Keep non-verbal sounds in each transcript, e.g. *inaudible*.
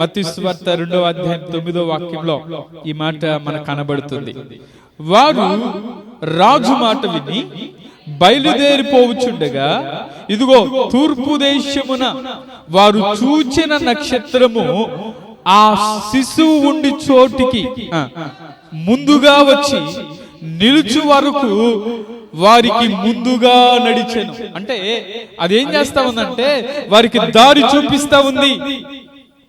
మత్స్వార్త రెండవ అధ్యాయం తొమ్మిదో వాక్యంలో ఈ మాట మనకు కనబడుతుంది. వారు రాజు మాట విని బయలుదేరిపోవచ్చుండగా ఇదిగో తూర్పు దేశమున వారు చూచిన నక్షత్రము ఆ శిశువు ఉండి చోటికి ముందుగా వచ్చి నిలుచు వరకు వారికి ముందుగా నడిచెను. అంటే అదేం చేస్తా ఉందంటే వారికి దారి చూపిస్తా ఉంది.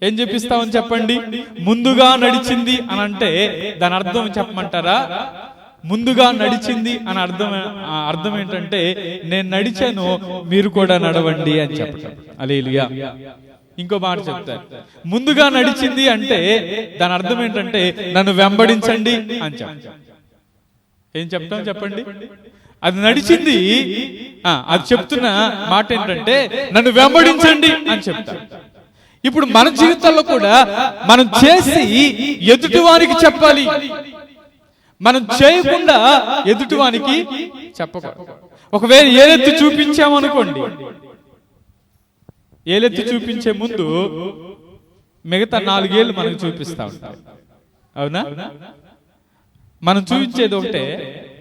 ఏం చూపిస్తా చెప్పండి? ముందుగా నడిచింది అని అంటే దాని అర్థం చెప్పమంటారా? ముందుగా నడిచింది అని అర్థం ఆ అర్థం ఏంటంటే నేను నడిచాను మీరు కూడా నడవండి అని చెప్పటం. అలేలుయా ఇంకో మాట చెప్తారు. ముందుగా నడిచింది అంటే దాని అర్థం ఏంటంటే నన్ను వెంబడించండి అని చెప్తాం ఏం చెప్తాం చెప్పండి? అది నడిచింది అది చెప్తున్న మాట ఏంటంటే నన్ను వెంబడించండి అని చెప్తాను ఇప్పుడు మన జీవితాల్లో కూడా మనం చేసి ఎదుటివానికి చెప్పాలి. మనం చేయకుండా ఎదుటివానికి చెప్పకూడదు. ఒకవేళ ఏలెత్తి చూపించామనుకోండి ఏలెత్తి చూపించే ముందు మిగతా నాలుగేళ్ళు మనకు చూపిస్తా ఉంటాం అవునా? మనం చూపించేది ఒకటే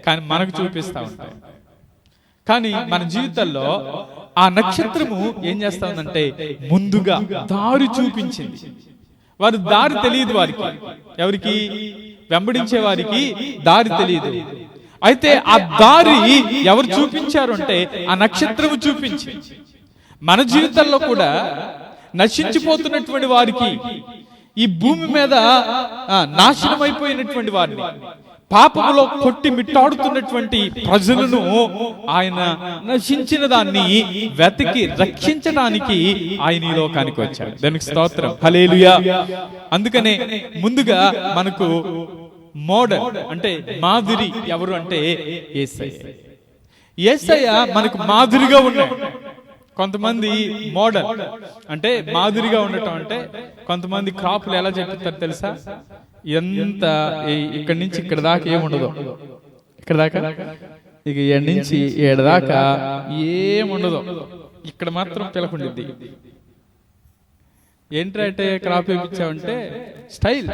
కానీ మనకు చూపిస్తా ఉంటాం కానీ మన జీవితంలో ఆ నక్షత్రము ఏం చేస్తుందంటే ముందుగా దారి చూపించింది. వారు దారి తెలియదు వారికి. ఎవరికి? వెంబడించే వారికి దారి తెలియదు. అయితే ఆ దారి ఎవరు చూపించారు అంటే ఆ నక్షత్రము చూపించి మన జీవితంలో కూడా నశించిపోతున్నటువంటి వారికి ఈ భూమి మీద నాశనం అయిపోయినటువంటి వారిని పాపములో కొట్టి మిట్టాడుతున్నటువంటి ప్రజలను ఆయన నశించిన దాన్ని వెతికి రక్షించడానికి ఆయన ఈ లోకానికి వచ్చాడు. దానికి స్తోత్రం. హలేలుయా అందుకనే ముందుగా మనకు మోడల్ అంటే మాదిరి ఎవరు అంటే ఏసయ్య. ఏసయ్య మనకు మాదిరిగా ఉన్నాడు. కొంతమంది మోడల్ అంటే మాదిరిగా ఉండటం అంటే కొంతమంది క్రాప్లు ఎలా చెప్తారు తెలుసా? ఎంత ఇక్కడ ఇక్కడి నుంచి ఇక్కడ దాకా ఏముండదు ఇక్కడ దాకా? ఇక ఏడు నుంచి ఏడు దాకా ఏముండదు ఇక్కడ మాత్రం పిలకుండిద్ది. ఏంటంటే క్రాప్ వేయించావంటే స్టైల్.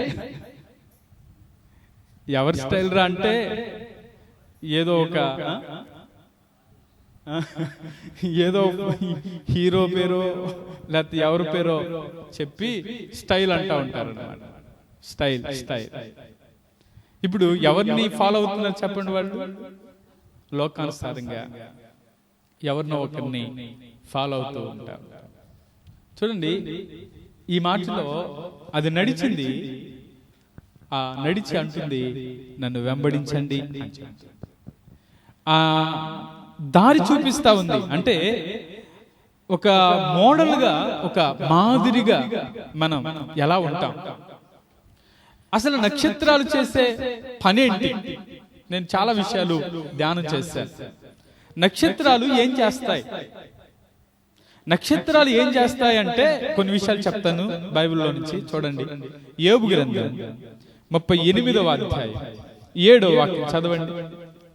ఎవరి స్టైల్ రా అంటే ఏదో ఒక *laughs* ఏదో హీరో పేరో లేకపోతే ఎవరి పేరో చెప్పి స్టైల్ అంటా ఉంటారు అన్నమాట స్టైల్ స్టైల్. ఇప్పుడు ఎవరిని ఫాలో అవుతున్నారు చెప్పండి వాళ్ళు? లోకానుసారంగా ఎవరినో ఒకరిని ఫాలో అవుతూ ఉంటారు. చూడండి ఈ మాటలో అది నడిచింది. ఆ నడిచి అంటుంది నన్ను వెంబడించండి ఆ దారి చూపిస్తా ఉంది. అంటే ఒక మోడల్గా ఒక మాదిరిగా మనం ఎలా ఉంటాం? అసలు నక్షత్రాలు చేసే పని ఏంటి? నేను చాలా విషయాలు ధ్యానం చేశాను. నక్షత్రాలు ఏం చేస్తాయి? నక్షత్రాలు ఏం చేస్తాయి అంటే కొన్ని విషయాలు చెప్తాను బైబిల్లో నుంచి చూడండి. ఏబు గ్రంథం ముప్పై ఎనిమిదవ అధ్యాయం. ఏడో వాక్యం చదవండి.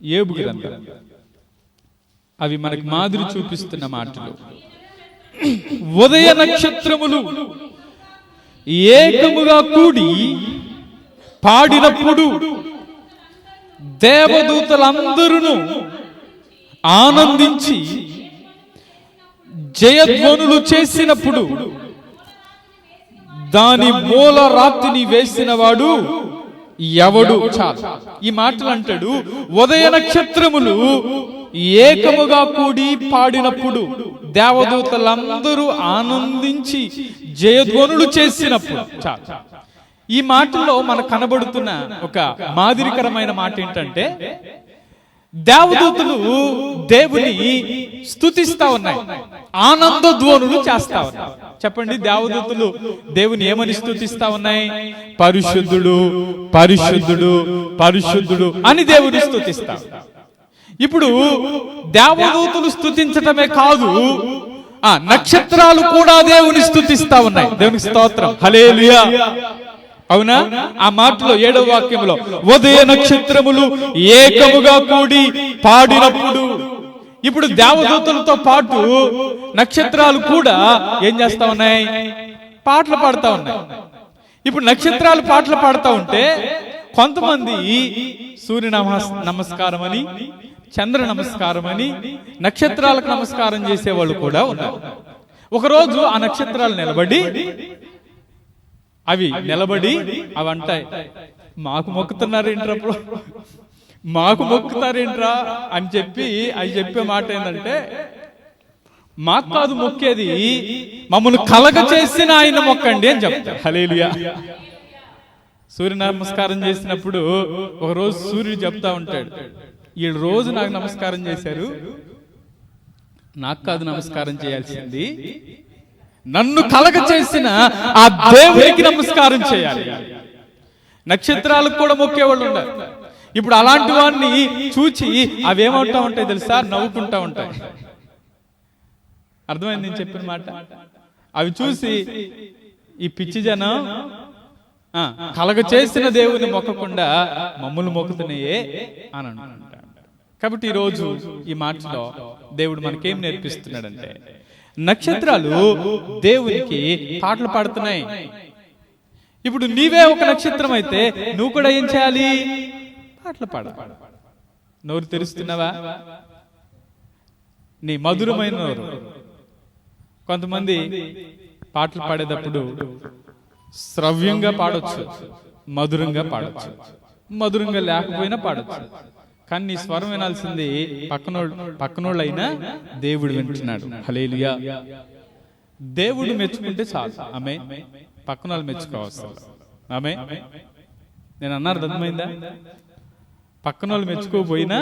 ఏబు గ్రంథం. అవి మనకి మాదిరి చూపిస్తున్న మాటలు. ఉదయ నక్షత్రములు ఏకముగా కూడి పాడినప్పుడు దేవదూతలందరూ ఆనందించి జయధ్వనులు చేసినప్పుడు దాని మూల రాత్రిని వేసినవాడు ఎవడు? చాలు. ఈ మాటలు అంటాడు ఉదయ నక్షత్రములు ఏకముగా కూడి పాడినప్పుడు దేవదూతలందరూ ఆనందించి జయధ్వనులు చేసినప్పుడు. ఈ మాటల్లో మనకు కనబడుతున్న ఒక మాదిరికరమైన మాట ఏంటంటే దేవదూతలు దేవుని స్తుతిస్తా ఉన్నాయి ఆనంద ధ్వనులు చేస్తా ఉన్నాయి చెప్పండి దేవదూతలు దేవుని ఏమని స్తుతిస్తా ఉన్నాయి? పరిశుద్ధుడు పరిశుద్ధుడు పరిశుద్ధుడు అని దేవుని స్థుతిస్తా ఇప్పుడు దేవదూతులు స్థుతించటమే కాదు ఆ నక్షత్రాలు కూడా దేవుని స్థుతిస్తా ఉన్నాయి. దేవునికి స్తోత్రం. హలేలుయా అవునా? ఆ మాటలో ఏడవ వాక్యంలో ఉదయ నక్షత్రములు ఏకముగా కూడి పాడినప్పుడు ఇప్పుడు దేవదూతులతో పాటు నక్షత్రాలు కూడా ఏం చేస్తా ఉన్నాయి? పాటలు పాడుతూ ఉన్నాయి. ఇప్పుడు నక్షత్రాలు పాటలు పాడుతూ ఉంటే కొంతమంది సూర్య నమస్ నమస్కారం అని చంద్ర నమస్కారం అని నక్షత్రాలకు నమస్కారం చేసేవాళ్ళు కూడా ఉన్నారు. ఒకరోజు ఆ నక్షత్రాలు నిలబడి అవి నిలబడి అవి అంటాయి మాకు మొక్కుతున్నారేంట్రా మాకు మొక్కుతారేంట్రా అని చెప్పి అవి చెప్పే మాట ఏంటంటే మాకు కాదు మొక్కేది మమ్మల్ని కలగ చేసిన ఆయన మొక్కండి అని చెప్తారు. హలేలియా సూర్య నమస్కారం చేసినప్పుడు ఒకరోజు సూర్యుడు చెప్తా ఉంటాడు ఈ రోజు నాకు నమస్కారం చేశారు. నాకు కాదు నమస్కారం చేయాల్సింది. నన్ను కలగ చేసిన ఆ దేవునికి నమస్కారం చేయాలి. నక్షత్రాలకు కూడా మొక్కేవాళ్ళు ఉండాలి ఇప్పుడు అలాంటి వాడిని చూచి అవేమవుతా ఉంటాయి తెలుసా? నవ్వుకుంటా ఉంటాయి. అర్థమైంది నేను చెప్పిన మాట? అవి చూసి ఈ పిచ్చి జనం కలగ చేసిన దేవుని మొక్కకుండా మమ్మల్ని మొక్కుతున్నాయే అని కాబట్టి ఈ రోజు ఈ మాటలో దేవుడు మనకేం నేర్పిస్తున్నాడంటే నక్షత్రాలు దేవునికి పాటలు పాడుతున్నాయి. ఇప్పుడు నీవే ఒక నక్షత్రం అయితే నువ్వు కూడా ఏం చేయాలి? పాటలు పాడ. నోరు తెరుస్తున్నావా? నీ మధురమైన నోరు. కొంతమంది పాటలు పాడేటప్పుడు శ్రవ్యంగా పాడొచ్చు మధురంగా పాడొచ్చు మధురంగా లేకపోయినా పాడొచ్చు. కానీ నీ స్వరం వినాల్సింది పక్కనోళ్ళు పక్కనోళ్ళైనా దేవుడు వింటున్నాడు. హలేలుయా దేవుడు మెచ్చుకుంటే చాలు. ఆమె పక్కన వాళ్ళు మెచ్చుకోవస్తారు ఆమె నేను అన్నారు అర్థమైందా? పక్కన వాళ్ళు మెచ్చుకోపోయినా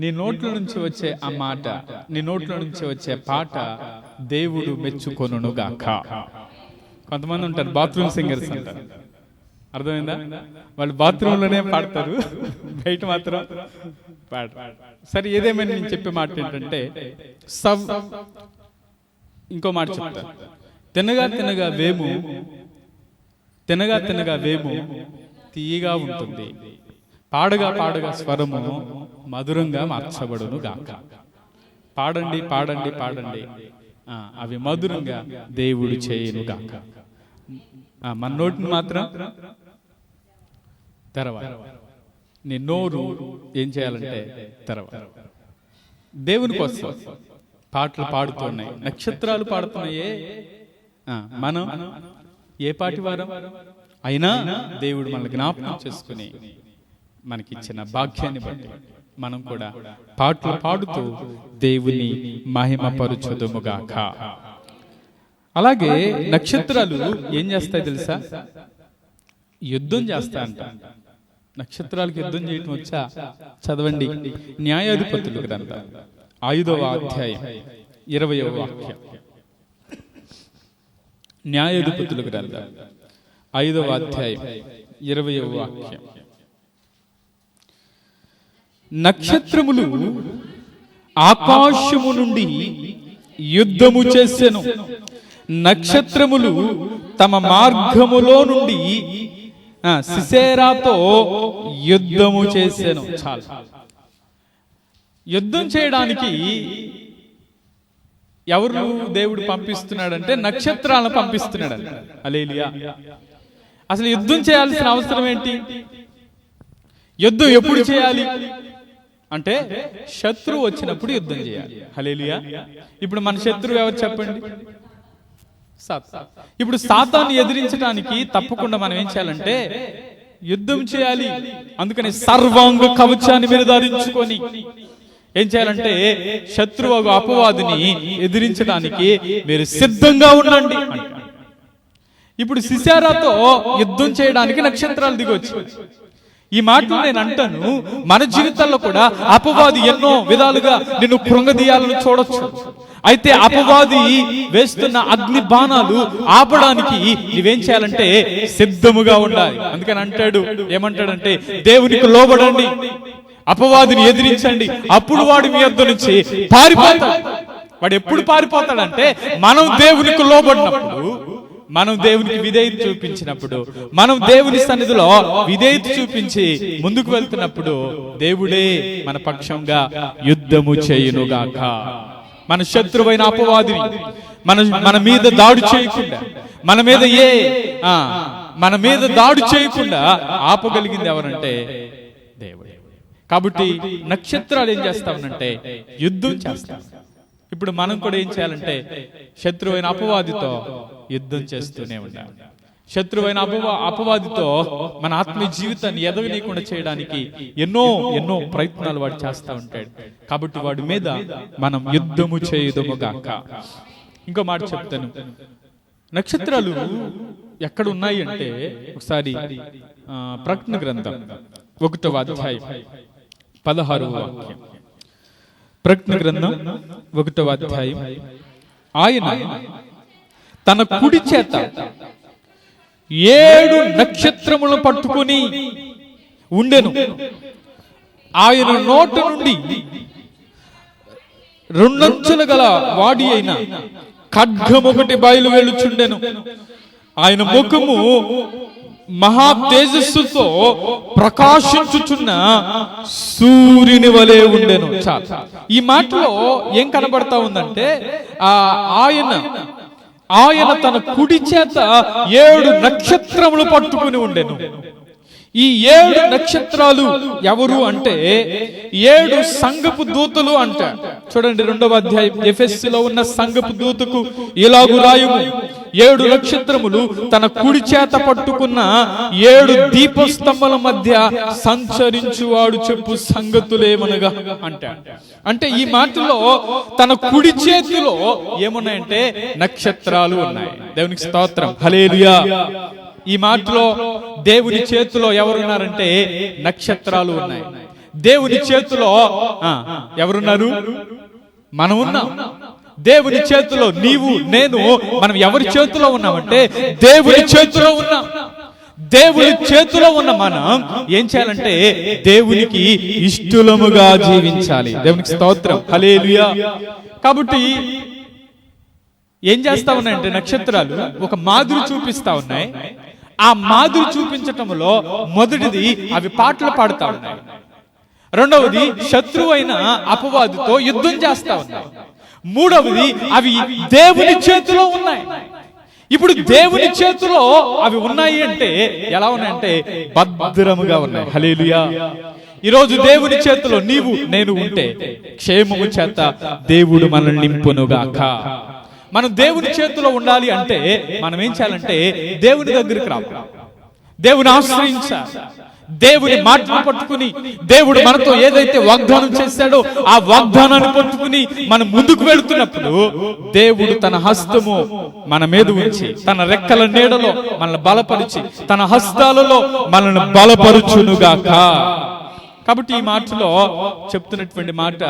నీ నోట్ల నుంచి వచ్చే ఆ మాట నీ నోట్ల నుంచి వచ్చే పాట దేవుడు మెచ్చుకొనును గాక కొంతమంది ఉంటారు బాత్రూమ్ సింగర్స్ అంటారు. అర్థమైందా? వాళ్ళు బాత్రూంలోనే పాడతారు. బయట మాత్రం సరే ఏదేమైనా నేను చెప్పే మాట ఏంటంటే సవ్ ఇంకో మాట చెప్తాను తినగా తినగా వేము తినగా తినగా వేము తీయగా ఉంటుంది. పాడగా పాడగా స్వరము మధురంగా మార్చబడును గాక. పాడండి పాడండి పాడండి. అవి మధురంగా దేవుడు చేయను గాక. మన నోటిని మాత్రం తెరవాలి నీ నోరు ఏం చేయాలంటే తెరవాలి దేవుని కోసం పాటలు పాడుతున్నాయి నక్షత్రాలు పాడుతున్నాయే. మనం ఏ పాటి వారం? అయినా దేవుడు మన జ్ఞాపకం చేసుకుని మనకిచ్చిన భాగ్యాన్ని బట్టి మనం కూడా పాటలు పాడుతూ దేవుని మహిమపరుచుదుముగాక. అలాగే నక్షత్రాలు ఏం చేస్తాయి తెలుసా? యుద్ధం చేస్తా అంట నక్షత్రాలకు యుద్ధం చేయటం వచ్చా? చదవండి. న్యాయాధిపతులు గ్రంథం. ఐదవ అధ్యాయం. ఇరవయవ వాక్యం. న్యాయాధిపతులు గ్రంథం. ఐదవ అధ్యాయం. ఇరవయవ వాక్యం. నక్షత్రములు ఆకాశము నుండి యుద్ధము చేసెను. నక్షత్రములు తమ మార్గములో నుండి సిసేరాతో యుద్ధము చేశాను చాలు. యుద్ధం చేయడానికి ఎవరు దేవుడు పంపిస్తున్నాడంటే నక్షత్రాలను పంపిస్తున్నాడు అలేలియా అసలు యుద్ధం చేయాల్సిన అవసరం ఏంటి? యుద్ధం ఎప్పుడు చేయాలి? అంటే శత్రువు వచ్చినప్పుడు యుద్ధం చేయాలి. హలేలియా ఇప్పుడు మన శత్రువు ఎవరు చెప్పండి? ఇప్పుడు సాతాన్ని ఎదిరించడానికి తప్పకుండా మనం ఏం చేయాలంటే యుద్ధం చేయాలి. అందుకని సర్వాంగ కవచాన్ని మీరు ధరించుకొని ఏం చేయాలంటే శత్రువు అపవాదిని ఎదిరించడానికి మీరు సిద్ధంగా ఉండండి. ఇప్పుడు సిసారాతో యుద్ధం చేయడానికి నక్షత్రాలు దిగొచ్చు. ఈ మాటలు నేను అంటాను మన జీవితాల్లో కూడా అపవాది ఎన్నో విధాలుగా నిన్ను కృంగదీయాలని చూడొచ్చు. అయితే అపవాది వేస్తున్న అగ్ని బాణాలు ఆపడానికి నువ్వేం చేయాలంటే సిద్ధముగా ఉండాలి. అందుకని అంటాడు ఏమంటాడంటే దేవునికి లోబడండి అపవాదిని ఎదిరించండి. అప్పుడు వాడు మీ యొద్ద నుంచి పారిపోతాడు. వాడు ఎప్పుడు పారిపోతాడంటే మనం దేవునికి లోబడినప్పుడు మనం దేవునికి విధేయత చూపించినప్పుడు మనం దేవుని సన్నిధిలో విధేయత చూపించి ముందుకు వెళ్తున్నప్పుడు దేవుడే మన పక్షంగా యుద్ధము చేయునుగాక. మన శత్రువైన అపవాదిని మన మన మీద దాడి చేయకుండా మన మీద ఏ ఆ, మన మీద దాడి చేయకుండా ఆపగలిగింది ఎవరంటే దేవుడే. కాబట్టి నక్షత్రాలు ఏం చేస్తామనంటే యుద్ధం చేస్తాం ఇప్పుడు మనం కూడా ఏం చేయాలంటే శత్రువైన అపవాదితో యుద్ధం చేస్తూనే ఉండాలి. శత్రువైన అపవా అపవాదితో మన ఆత్మీయ జీవితాన్ని ఎదగనీయకుండా చేయడానికి ఎన్నో ఎన్నో ప్రయత్నాలు వాడు చేస్తూ ఉంటాడు. కాబట్టి వాడి మీద మనం యుద్ధము చేయుదము గాక. ఇంకో మాట చెప్తాను. నక్షత్రాలు ఎక్కడ ఉన్నాయి అంటే ఒకసారి ప్రకటన గ్రంథం ఒకటవ అధ్యాయం పదహారు వాక్యం. ప్రకటన గ్రంథం ఒకటవ అధ్యాయం. ఆయన తన కుడి చేత ఏడు నక్షత్రములను పట్టుకుని ఉండెను. ఆయన నోట నుండి రెండంచులు గల వాడి అయిన ఖడ్గం ఒకటి బయలు వెళ్ళుచుండెను. ఆయన ముఖము మహా తేజస్సుతో ప్రకాశించుచున్న సూర్యుని వలె ఉండేను. చాలా ఈ మాటలో ఏం కనబడతా ఉందంటే ఆ ఆయన ఆయన తన కుడి చేత ఏడు నక్షత్రములు పట్టుకుని ఉండెను. ఈ ఏడు నక్షత్రాలు ఎవరు అంటే ఏడు సంగపు దూతలు అంట. చూడండి రెండవ అధ్యాయం. ఎఫెస్లో ఉన్న సంగపు దూతకు ఇలాగు రాయుము? ఏడు నక్షత్రములు తన కుడి చేత పట్టుకున్న ఏడు దీపస్తంభల మధ్య సంచరించువాడు చెప్పు సంగతులేమనగా అంట. అంటే ఈ మాటలో తన కుడి చేతిలో ఏమున్నాయంటే నక్షత్రాలు ఉన్నాయి. దేవునికి స్తోత్రం. హలేలుయా ఈ మాటలో దేవుని చేతిలో ఎవరున్నారంటే నక్షత్రాలు ఉన్నాయి. దేవుని చేతిలో ఎవరున్నారు? మనం ఉన్నాం దేవుని చేతిలో నీవు నేను మనం ఎవరి చేతిలో ఉన్నామంటే దేవుని చేతిలో ఉన్నాం. దేవుని చేతిలో ఉన్న మనం ఏం చేయాలంటే దేవునికి ఇష్టలముగా జీవించాలి. దేవునికి స్తోత్రం. హలేలుయా కాబట్టి ఏం చేస్తా ఉన్నాయంటే నక్షత్రాలు ఒక మాదిరి చూపిస్తా ఉన్నాయి. ఆ మాదిరి చూపించటంలో మొదటిది అవి పాటలు పాడుతా ఉన్నాయి. రెండవది శత్రువైన అపవాదుతో యుద్ధం చేస్తా ఉన్నాయి. మూడవది అవి దేవుని చేతిలో ఉన్నాయి. ఇప్పుడు దేవుని చేతిలో అవి ఉన్నాయి అంటే ఎలా ఉన్నాయంటే భద్రముగా ఉన్నాయి. హలేలుయా ఈరోజు దేవుని చేతిలో నీవు నేను ఉంటే క్షేమము చేత దేవుడు మనల్ని నింపునుగాక. మనం దేవుని చేతిలో ఉండాలి అంటే మనం ఏం చేయాలంటే దేవుని దగ్గరికి రావాలి. దేవుని ఆశ్రయించాలి. దేవుని మాటను పట్టుకుని దేవుడు మనతో ఏదైతే వాగ్దానం చేశాడో ఆ వాగ్దానాన్ని పట్టుకుని మనం ముందుకు వెళుతున్నప్పుడు దేవుడు తన హస్తము మన మీద ఉంచి తన రెక్కల నీడలో మనల్ని బలపరిచి తన హస్తాలలో మనల్ని బలపరుచునుగాక. కాబట్టి ఈ మాటలో చెప్తున్నటువంటి మాట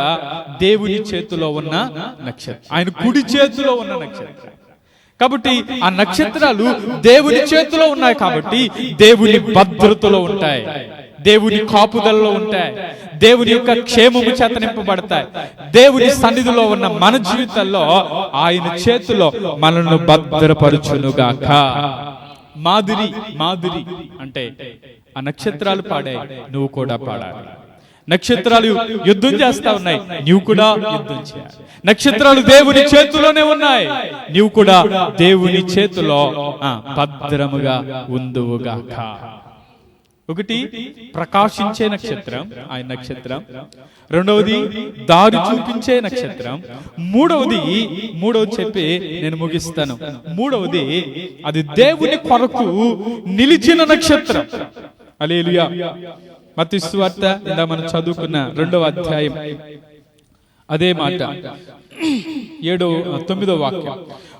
దేవుని చేతిలో ఉన్న నక్షత్రం. ఆయన కుడి చేతిలో ఉన్న నక్షత్రం. కాబట్టి ఆ నక్షత్రాలు దేవుని చేతిలో ఉన్నాయి కాబట్టి దేవుని భద్రతలో ఉంటాయి. దేవుని కాపుదలలో ఉంటాయి. దేవుని యొక్క క్షేమము చేత నింపబడతాయి. దేవుని సన్నిధిలో ఉన్న మన జీవితాల్లో ఆయన చేతిలో మనల్ని భద్రపరచునుగాక. మాధురి మాధురి అంటే ఆ నక్షత్రాలు పాడాయి. నువ్వు కూడా పాడాలి. నక్షత్రాలు యుద్ధం చేస్తా ఉన్నాయి. నీవు కూడా యుద్ధం చేయాలి. నక్షత్రాలు దేవుని చేతిలోనే ఉన్నాయి. నీవు కూడా దేవుని చేతిలో భద్రముగా ఉందువుగాక. ఒకటి ప్రకాశించే నక్షత్రం. ఆయన నక్షత్రం. రెండవది దారి చూపించే నక్షత్రం. మూడవది మూడవది చెప్పి నేను ముగిస్తాను. మూడవది అది దేవుని కొరకు నిలిచిన నక్షత్రం. అలేలుయా మతి స్వార్త ఇందా మనం చదువుకున్న రెండవ అధ్యాయం. అదే మాట. ఏడో తొమ్మిదో వాక్యం.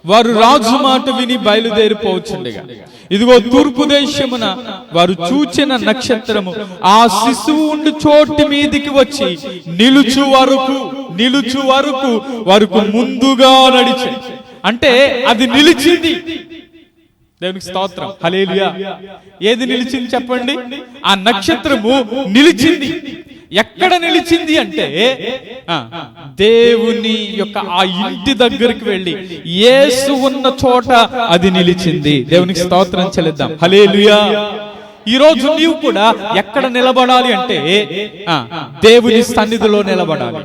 వారు రాజు మాట విని బయలుదేరిపోవచ్చుండగా ఇదిగో తూర్పు దేశమున వారు చూచిన నక్షత్రము ఆ శిశువు ఉండి చోటి మీదికి వచ్చి నిలుచు వరకు నిలుచు వరకు వరకు ముందుగా నడిచి. అంటే అది నిలిచింది. దేవునికి స్తోత్రం. హలేలుయా ఏది నిలిచింది చెప్పండి? ఆ నక్షత్రము నిలిచింది. ఎక్కడ నిలిచింది అంటే? దేవుని యొక్క ఆ ఇంటి దగ్గరికి వెళ్ళి యేసు ఉన్న చోట అది నిలిచింది. దేవునికి స్తోత్రం చెల్లిద్దాం. హలేలుయా ఈ రోజు నీవు కూడా ఎక్కడ నిలబడాలి అంటే? ఆ, దేవుని సన్నిధిలో నిలబడాలి.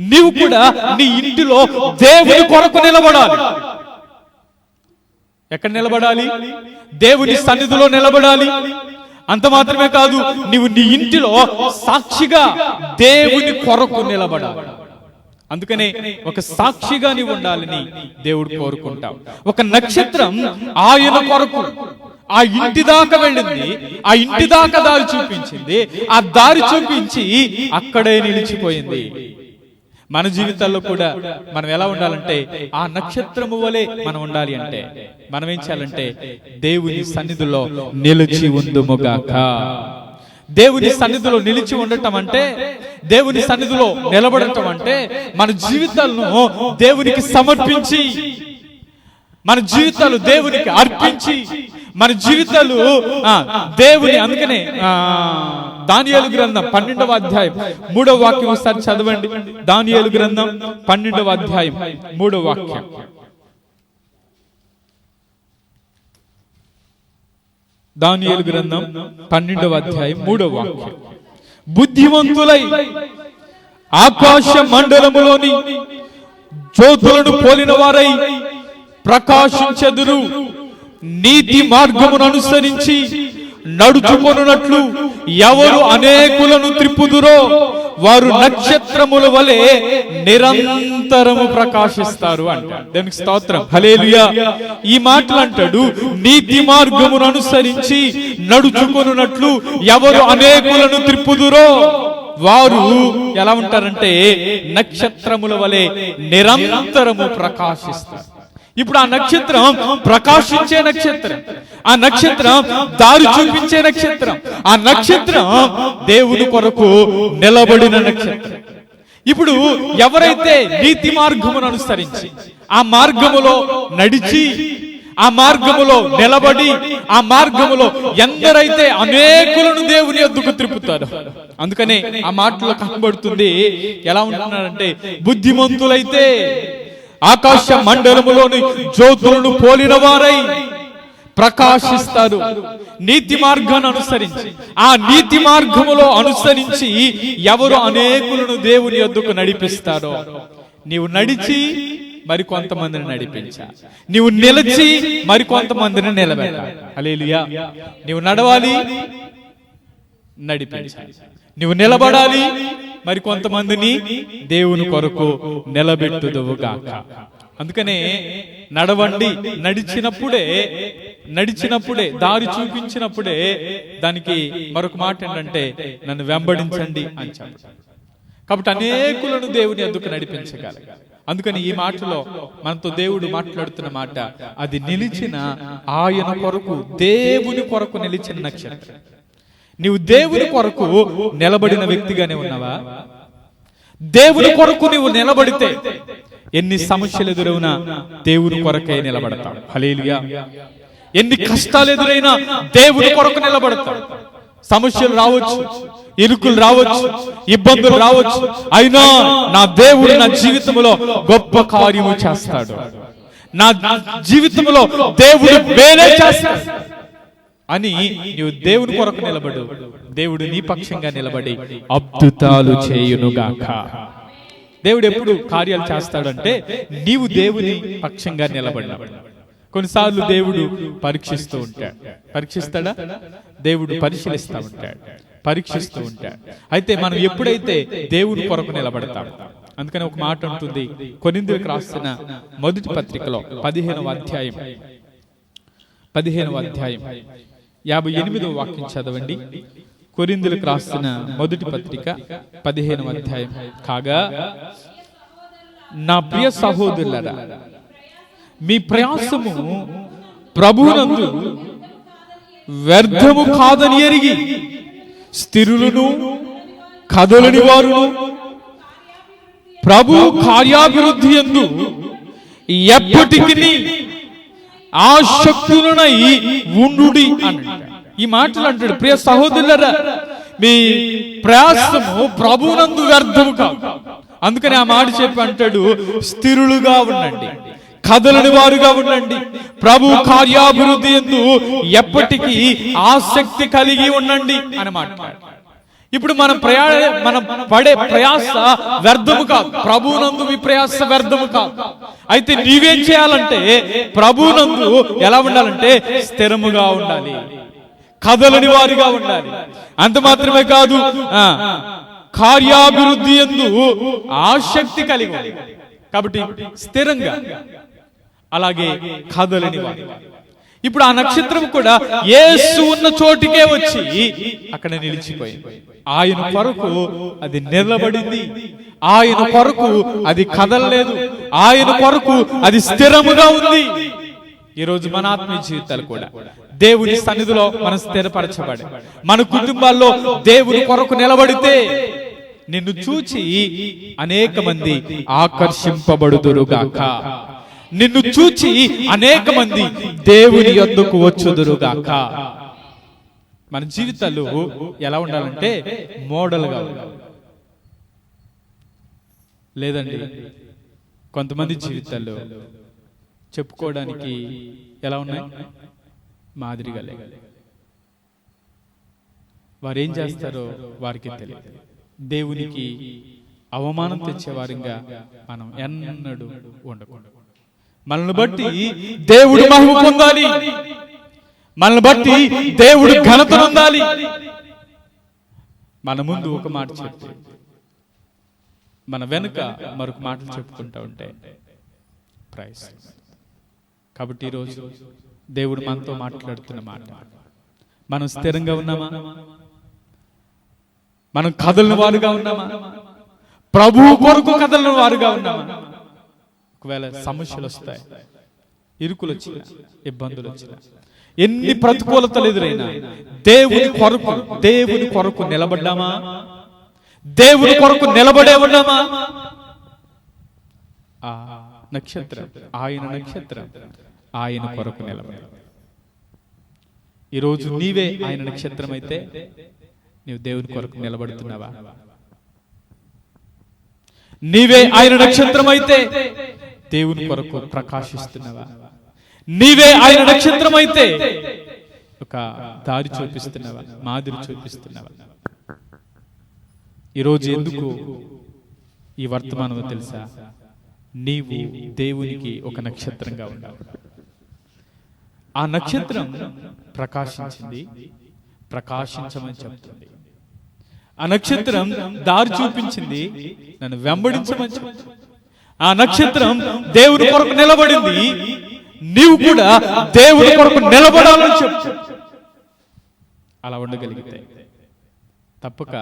నీవు కూడా నీ ఇంటిలో దేవుని కొరకు నిలబడాలి. ఎక్కడ నిలబడాలి? దేవుని సన్నిధిలో నిలబడాలి. అంత మాత్రమే కాదు నీవు నీ ఇంటిలో సాక్షిగా దేవుని కొరకు నిలబడాలి. అందుకనే ఒక సాక్షిగా నీవు ఉండాలని దేవుడు కోరుకుంటాం. ఒక నక్షత్రం ఆయన కొరకు ఆ ఇంటి దాకా వెళ్ళింది ఆ ఇంటి దాకా దారి చూపించింది ఆ దారి చూపించి అక్కడే నిలిచిపోయింది. మన జీవితాల్లో కూడా మనం ఎలా ఉండాలంటే ఆ నక్షత్రము వలె మనం ఉండాలి అంటే మనం ఏం చేయాలంటే దేవుని సన్నిధిలో నిలిచి ఉందుముగాక దేవుని సన్నిధిలో నిలిచి ఉండటం అంటే దేవుని సన్నిధిలో నిలబడటం అంటే మన జీవితాలను దేవునికి సమర్పించి మన జీవితాలు దేవునికి అర్పించి మన జీవితాలు దేవుని అందుకనే ఆ, గ్రంథం పన్నెండవ అధ్యాయం మూడవ వాక్యం ఒకసారి చదవండి. దానియేలు గ్రంథం పన్నెండవ అధ్యాయం మూడవ వాక్యం. దానియలు గ్రంథం పన్నెండవ అధ్యాయం మూడవ వాక్యం. బుద్ధిమంతులై ఆకాశ మండలములోని జ్యోతులను పోలిన వారై ప్రకాశించెదురు. నీతి మార్గమును అనుసరించి నడుచుకొనున్నట్లు ఎవరు అనేకులను త్రిప్పుదురో వారు నక్షత్రముల వలె నిరంతరము ప్రకాశిస్తారు అంటాడు. దానికి స్తోత్రం. హలేలుయా ఈ మాటలు అంటాడు నీతి మార్గమును అనుసరించి నడుచుకొనున్నట్లు ఎవరు అనేకులను త్రిప్పుదురో వారు ఎలా ఉంటారంటే నక్షత్రముల వలె నిరంతరము ప్రకాశిస్తారు. ఇప్పుడు ఆ నక్షత్రం ప్రకాశించే నక్షత్రం. ఆ నక్షత్రం దారి చూపించే నక్షత్రం. ఆ నక్షత్రం దేవుని కొరకు నిలబడిన నక్షత్రం. ఇప్పుడు ఎవరైతే నీతి మార్గమును అనుసరించి ఆ మార్గములో నడిచి ఆ మార్గములో నిలబడి ఆ మార్గములో ఎందరైతే అనేకులను దేవుని ఎద్దుకు త్రిపుతారు అందుకనే ఆ మాటలో కనబడుతుంది. ఎలా ఉంటున్నారంటే బుద్ధిమంతులైతే ఆకాశ మండలములోని జ్యోతులను పోలిన వారై ప్రకాశిస్తారు. నీతి మార్గాన్ని అనుసరించి ఆ నీతి మార్గములో అనుసరించి ఎవరు అనేకులను దేవుని యొద్దకు నడిపిస్తారో నీవు నడిచి మరికొంతమందిని నడిపించా. నీవు నిలిచి మరికొంతమందిని నిలబెట్టాలి నీవు నడవాలి నడిపించాలి నువ్వు నిలబడాలి మరి కొంతమందిని దేవుని కొరకు నిలబెట్టుదువుగాక. అందుకనే నడవండి నడిచినప్పుడే నడిచినప్పుడే దారి చూపించినప్పుడే దానికి మరొక మాట ఏంటంటే నన్ను వెంబడించండి అని చెప్పాలి కాబట్టి అనేకులను దేవుని ఎందుకు నడిపించగలగాలి. అందుకని ఈ మాటలో మనతో దేవుడు మాట్లాడుతున్న మాట అది నిలిచిన ఆయన కొరకు దేవుని కొరకు నిలిచిన నక్షత్రం. నీవు దేవుని కొరకు నిలబడిన వ్యక్తిగానే ఉన్నావా? దేవుని కొరకు నీవు నిలబడితే ఎన్ని సమస్యలు ఎదురైనా దేవుని కొరకే నిలబడతాడు హలేలుగా ఎన్ని కష్టాలు ఎదురైనా దేవుని కొరకు నిలబడతాడు సమస్యలు రావచ్చు ఇరుకులు రావచ్చు ఇబ్బందులు రావచ్చు. అయినా నా దేవుడు నా జీవితంలో గొప్ప కార్యము చేస్తాడు. నా జీవితంలో దేవుడు వేరే చేస్తాడు. అని నీవు దేవుని కొరకు నిలబడు. దేవుడు నీ పక్షంగా నిలబడి అద్భుతాలు చేయునుగాక దేవుడు ఎప్పుడు కార్యాలు చేస్తాడంటే నీవు దేవుని పక్షంగా నిలబడినప్పుడు కొన్నిసార్లు దేవుడు పరీక్షిస్తూ ఉంటాడు. పరీక్షిస్తాడా? దేవుడు పరిశీలిస్తూ ఉంటాడు. పరీక్షిస్తూ ఉంటాడు. అయితే మనం ఎప్పుడైతే దేవుని కొరకు నిలబడతాం అందుకని ఒక మాట ఉంటుంది. కొనిందులకు రాసిన మొదటి పత్రికలో పదిహేనవ అధ్యాయం. పదిహేనవ అధ్యాయం. యాభై ఎనిమిదవ వాక్యం చదవండి. కొరిందులకు రాసిన మొదటి పత్రిక పదిహేనవ అధ్యాయం. కాగా నా ప్రియ సహోదరులరా మీ ప్రయాసము ప్రభునందు వ్యర్థము కాదని ఎరిగి స్థిరులను కదలని వారును ప్రభు కార్యాభివృద్ధి ఎందు ఎప్పటికీ ఆశక్తులునై ఉండుడి అన్నాడు. ఈ మాటలు అంటాడు ప్రియ సహోదరులరా మీ ప్రయాసము ప్రభునందు వ్యర్థము కాదు. అందుకని ఆ మాట చెప్పి అంటాడు స్థిరులుగా ఉండండి కదలని వారుగా ఉండండి. ప్రభు కార్యాభివృద్ధి ఎందు ఎప్పటికీ ఆసక్తి కలిగి ఉండండి అని మాట్లాడు ఇప్పుడు మనం ప్రయా మనం పడే ప్రయాస వ్యర్థము కాదు. ప్రభువునందు మీ ప్రయాస వ్యర్థము కాదు. అయితే నీవేం చేయాలంటే ప్రభువునందు ఎలా ఉండాలంటే స్థిరముగా ఉండాలి. కదలని వారిగా ఉండాలి. అంత మాత్రమే కాదు కార్యాభివృద్ధి ఎందు ఆసక్తి కలిగి కాబట్టి స్థిరంగా అలాగే కదలని వారు ఇప్పుడు ఆ నక్షత్రం కూడా ఏసు ఉన్న చోటికే వచ్చి అక్కడ నిలిచిపోయింది. ఆయన కొరకు అది నిలబడింది. ఆయన కొరకు అది కదలలేదు. ఆయన కొరకు అది స్థిరముగా ఉంది. ఈ రోజు మన ఆత్మీయ జీవితాలు కూడా దేవుని సన్నిధిలో మనం స్థిరపరచబడి మన కుటుంబాల్లో దేవుని కొరకు నిలబడితే నిన్ను చూచి అనేక మంది ఆకర్షింపబడుదురుగాక. నిన్ను చూచి అనేక మంది దేవుని యొద్దకు వచ్చుదురుగాక. మన జీవితాలు ఎలా ఉండాలంటే మోడల్గా ఉండాలి. లేదండి కొంతమంది జీవితాల్లో చెప్పుకోవడానికి ఎలా ఉన్నాయి? మాదిరిగా లేవు వారు ఏం చేస్తారో వారికి తెలియదు. దేవునికి అవమానం తెచ్చేవారిగా మనం ఎన్నడూ ఉండకూడదు. మనల్ని బట్టి దేవుడు మహిమ పొందాలి. మనల్ని బట్టి దేవుడు ఘనత పొందాలి. మన ముందు ఒక మాట చెప్తే మన వెనుక మరొక మాటలు చెప్పుకుంటా ఉంటే. ప్రైస్ కాబట్టి ఈరోజు దేవుడు మనతో మాట్లాడుతున్న మాట. మనం స్థిరంగా ఉన్నామా? మనం కదలిన వారుగా ఉన్నామా? ప్రభువు కొరకు కదలిన వారుగా ఉన్నామా? ఒకవేళ సమస్యలు వస్తాయి ఇరుకులు వచ్చిన ఇబ్బందులు వచ్చిన ఎన్ని ప్రతికూలతలు ఎదురైనా దేవుని కొరకు దేవుని కొరకు నిలబడ్డామా? దేవుని కొరకు నిలబడే ఉన్నామా? ఆ నక్షత్రం ఆయన నక్షత్రం ఆయన కొరకు నిలబడి. ఈరోజు నీవే ఆయన నక్షత్రం అయితే నీవు దేవుని కొరకు నిలబడుతున్నావా? నీవే ఆయన నక్షత్రం అయితే దేవుని కొరకు ప్రకాశిస్తున్నావా? నీవే ఆయన నక్షత్రం అయితే ఒక దారి చూపిస్తున్నావా? మాదిరి చూపిస్తున్నావా? ఈరోజు ఎందుకు ఈ వర్తమానం తెలుసా? నీవు దేవునికి ఒక నక్షత్రంగా ఉన్నావు ఆ నక్షత్రం ప్రకాశించింది ప్రకాశించమని చెప్తుంది. ఆ నక్షత్రం దారి చూపించింది నన్ను వెంబడించమని చెప్తుంది. ఆ నక్షత్రం దేవుని కొరకు నిలబడింది. నీవు కూడా దేవుని కొరకు నిలబడాలని చెప్పు. అలా ఉండగలిగితే తప్పక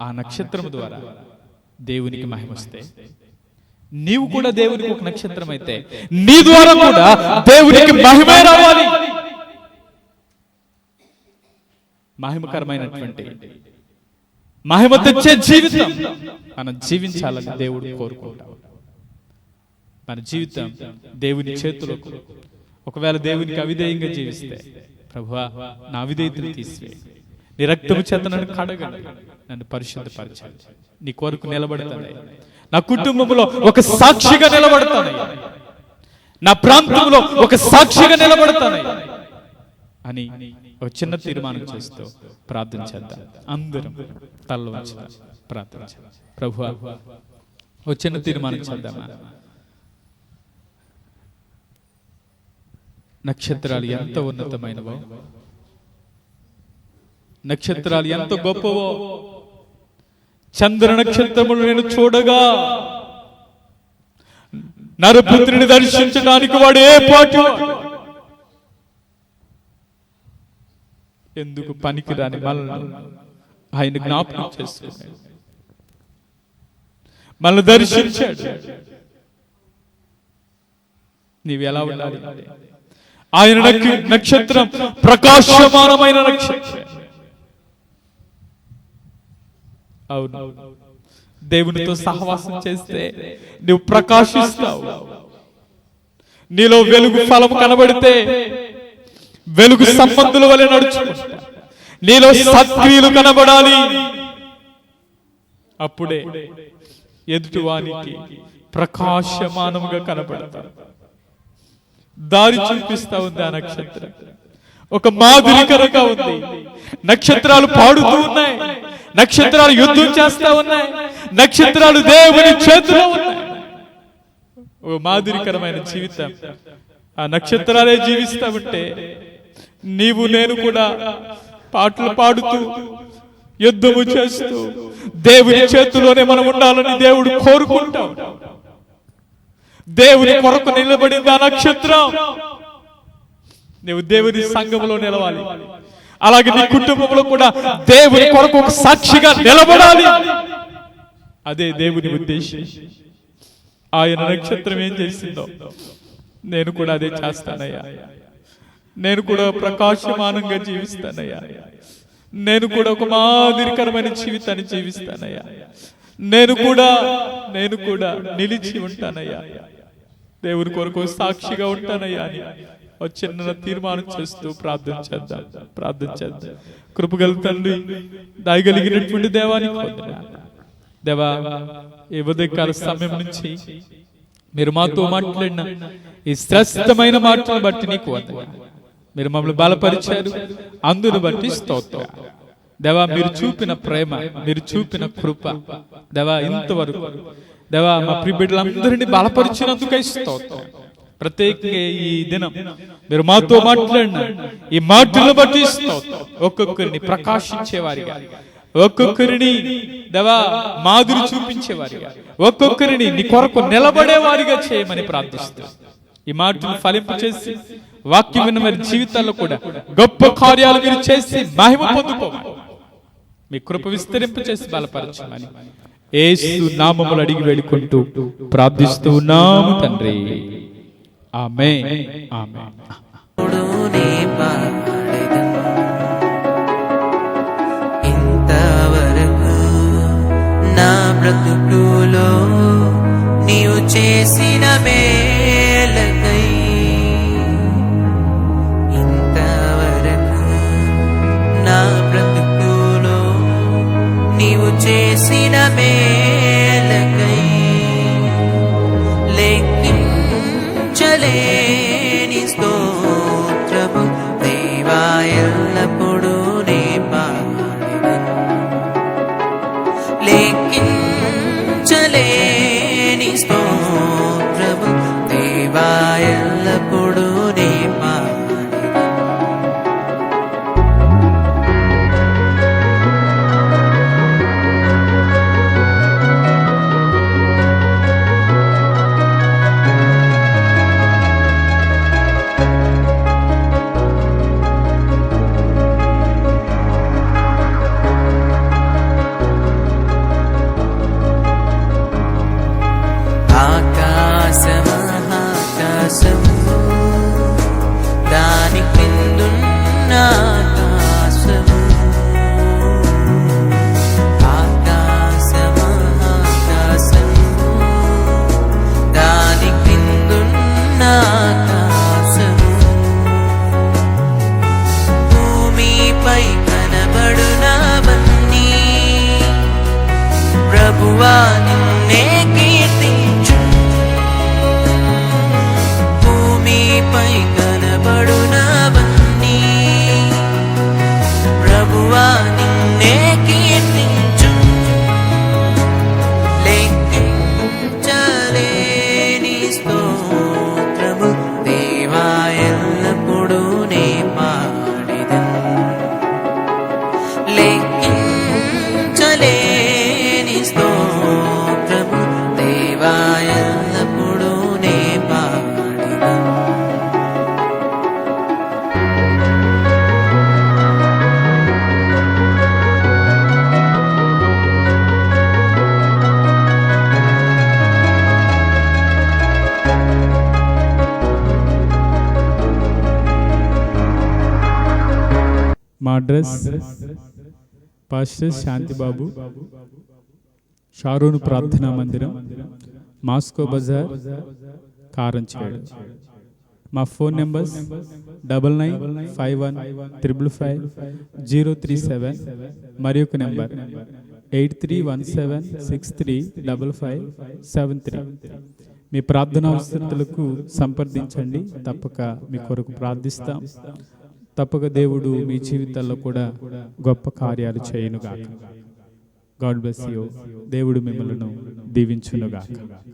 ఆ నక్షత్రం ద్వారా దేవునికి మహిమస్తే నీవు కూడా దేవునికి ఒక నక్షత్రం అయితే నీ ద్వారా కూడా దేవునికి మహిమే రావాలి. మహిమకరమైనటువంటి మహిమ తెచ్చే జీవితం మనం జీవించాలని దేవుడు కోరుకుంటాం. మన జీవితం దేవుని చేతులకు. ఒకవేళ దేవునికి అవిధేయంగా జీవిస్తే ప్రభువా నా అవిధేయతను తీసివే నీ రక్తము చేత నన్ను కడగండి నన్ను పరిశుద్ధపరచండి. నీ కొరకు నిలబడతానయ్యా. నా కుటుంబంలో ఒక సాక్షిగా నిలబడతాను నా ప్రాంతంలో ఒక సాక్షిగా నిలబడతాను అని ఒక చిన్న తీర్మానం చేస్తూ ప్రార్థన చేద్దాం. అందరం తల్ల ప్రార్థన చేద్దాం. ప్రభు ఒక చిన్న తీర్మానం చేద్దామా? నక్షత్రాలు ఎంత ఉన్నతమైనవో? నక్షత్రాలు ఎంత గొప్పవో? చంద్ర నక్షత్రములు నేను చూడగా నరపుత్రుని దర్శించడానికి వాడు ఏ పాటు ఎందుకు పనికిరాని మనల్ని ఆయన జ్ఞాపకం చేసుకున్నాడు. మనల్ని దర్శించాడు. నీవు ఎలా ఉండాలి? ఆయన నక్ష- నక్షత్రం ప్రకాశమానమైన నక్షత్రం. అవును. దేవునితో సహవాసం చేస్తే నువ్వు ప్రకాశిస్తావు. నీలో వెలుగు ఫలం కనబడితే వెలుగు సంబంధుల వలె నడుచుకుంటా. నీలో సత్క్రియలు కనబడాలి. అప్పుడే ఎదుటివానికి ప్రకాశమానముగా కనబడతారు. దారి చూపిస్తా ఉంది ఆ నక్షత్రం. ఒక మాదిరికరంగా ఉంది. నక్షత్రాలు పాడుతూ ఉన్నాయి. నక్షత్రాలు యుద్ధం చేస్తా ఉన్నాయి. నక్షత్రాలు దేవుని చేతిలో ఉన్నాయి. ఓ మాదిరికరమైన జీవితం. ఆ నక్షత్రాలే జీవిస్తా ఉంటే నీవు నేను కూడా పాటలు పాడుతూ యుద్ధము చేస్తూ దేవుని చేతిలోనే మనం ఉండాలని దేవుడు కోరుకుంటాం. దేవుని కొరకు నిలబడింది ఆ నక్షత్రం. నీవు దేవుని సంఘంలో నిలవాలి. అలాగే నీ కుటుంబంలో కూడా దేవుని కొరకు ఒక సాక్షిగా నిలబడాలి. అదే దేవుని ఉద్దేశం. ఆయన నక్షత్రం ఏం చేసిందో నేను కూడా అదే చేస్తానయ్యా. నేను కూడా ప్రకాశమానంగా జీవిస్తానయ్యా. నేను కూడా ఒక మాదిరికరమైన జీవితాన్ని జీవిస్తానయ్యా. నేను కూడా నేను కూడా నిలిచి ఉంటానయ్యా. దేవుని కొరకు సాక్షిగా ఉంటానయ్యా అని ఒక చిన్న తీర్మానం చేస్తూ ప్రార్థన చేద్దాం. ప్రార్థన చేద్దాం. కృపగల తండ్రి దయగలిగినటువంటి దేవానికి. దేవా ఈ ఉదయకాల సమయం నుంచి మీరు మాతో మాట్లాడిన ఈ శ్రేష్టమైన మాటలను బట్టి నీకు. మీరు మమ్మల్ని బలపరిచారు. అందును బట్టి స్తోత్రం. దేవా మీరు చూపిన ప్రేమ మీరు చూపిన కృప. దేవా ఇంతవరకు దేవా మా ప్రిబిడ్డలందరినీ బలపరిచినందుకై స్తోత్రం. ప్రత్యేకంగా ఈ దినం మీరు మాతో మాట్లాడిన ఈ మాటలు బట్టి స్తోత్రం. ఒక్కొక్కరిని ప్రకాశించేవారిగా ఒక్కొక్కరిని దేవా మాదిరి చూపించేవారిగా ఒక్కొక్కరిని నీ కొరకు నిలబడేవారిగా చేయమని ప్రార్థిస్తూ ఈ మాటలు ఫలింపు చేసి వాక్యం విన్న మరి జీవితాల్లో కూడా గొప్ప కార్యాలు మీరు చేసి మహిమ పొందుకోవాలి మీ కృప విస్తరింపు చేసి బలపరచమని ఏసు నామములు అడిగి వేడుకుంటూ ప్రార్థిస్తూ ఉన్నాము తండ్రి. ఆమె ఆమె నీ పాడెదను. ఇంతవరకు నా బ్రతుకులో నీవు చేసిన మేలకై చేసిన మేలకై లెక్కించలేని స్తోత్రము మా అడ్రస్ పాస్టర్ శాంతిబాబు షారూన్ ప్రార్థనా మందిరం మాస్కో బజార్ కారంచేడు. మా phone numbers double nine five one triple five zero three seven మరి ఒక number eight three one seven six three double five seven three. మీ ప్రార్థనా అవసరతలకు సంప్రదించండి. తప్పక మీ కొరకు ప్రార్థిస్తాం. తప్పక దేవుడు మీ జీవితాల్లో కూడా గొప్ప కార్యాలు చేయనుగాక. గాడ్ బ్లెస్ యూ దేవుడు మిమ్మల్ని దీవించునుగాక.